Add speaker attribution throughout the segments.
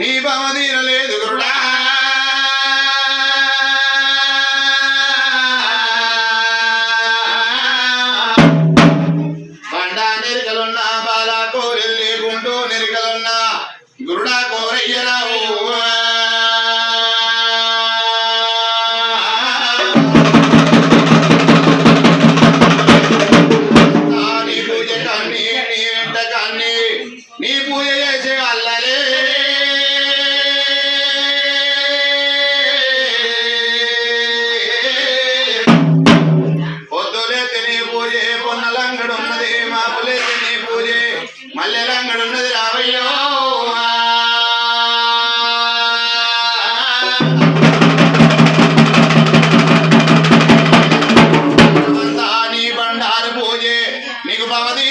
Speaker 1: నీ భవ తీరలేదు గురుడా. బండ మెరుకలున్న బాలా కోరెల్లి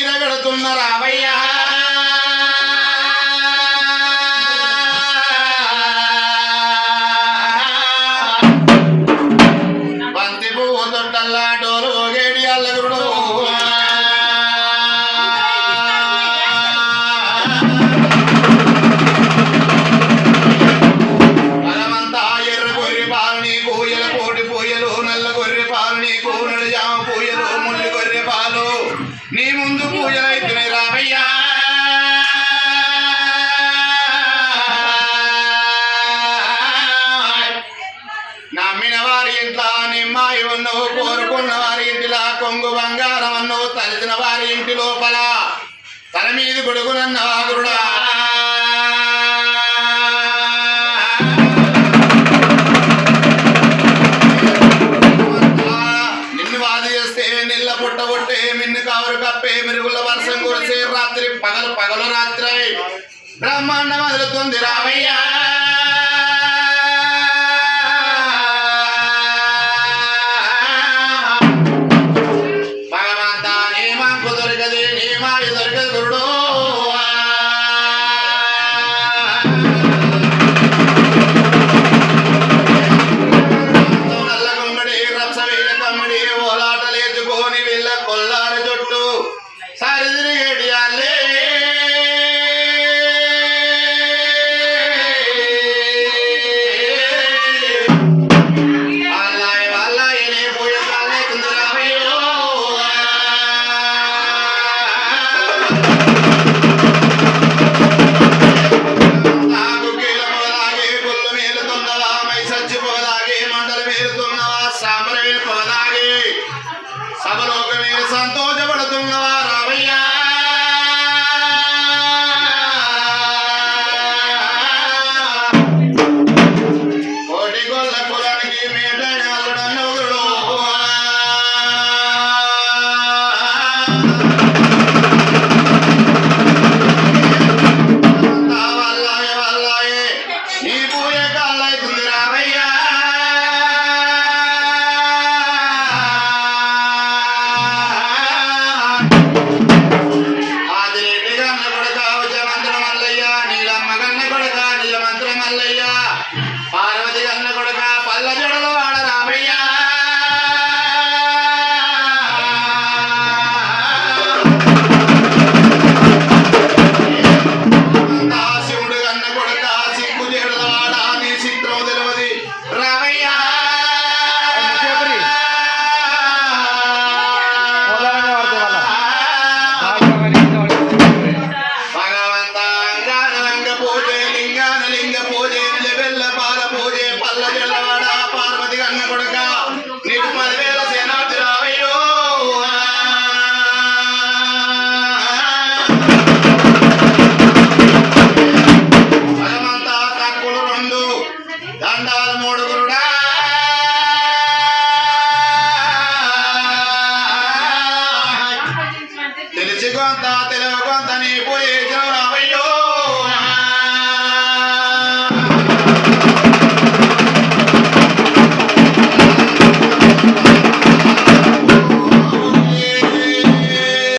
Speaker 1: తిరగడుతున్న రావయ్య. బంతి పువ్వు తొట్టల్లా డోలు గేడి అల్లగురుడు. నీ గొడుగునన్న ఆగురుడా నిన్ను వాది చేస్తే నిల్ల పుట్టగొట్టే మిన్ను కావరు కప్పే మెరుగుల వర్షం పగలు రాత్రి. బ్రహ్మాండం అదులుతుంది రామయ్యా ನೋಡು ಗುರುಡಾ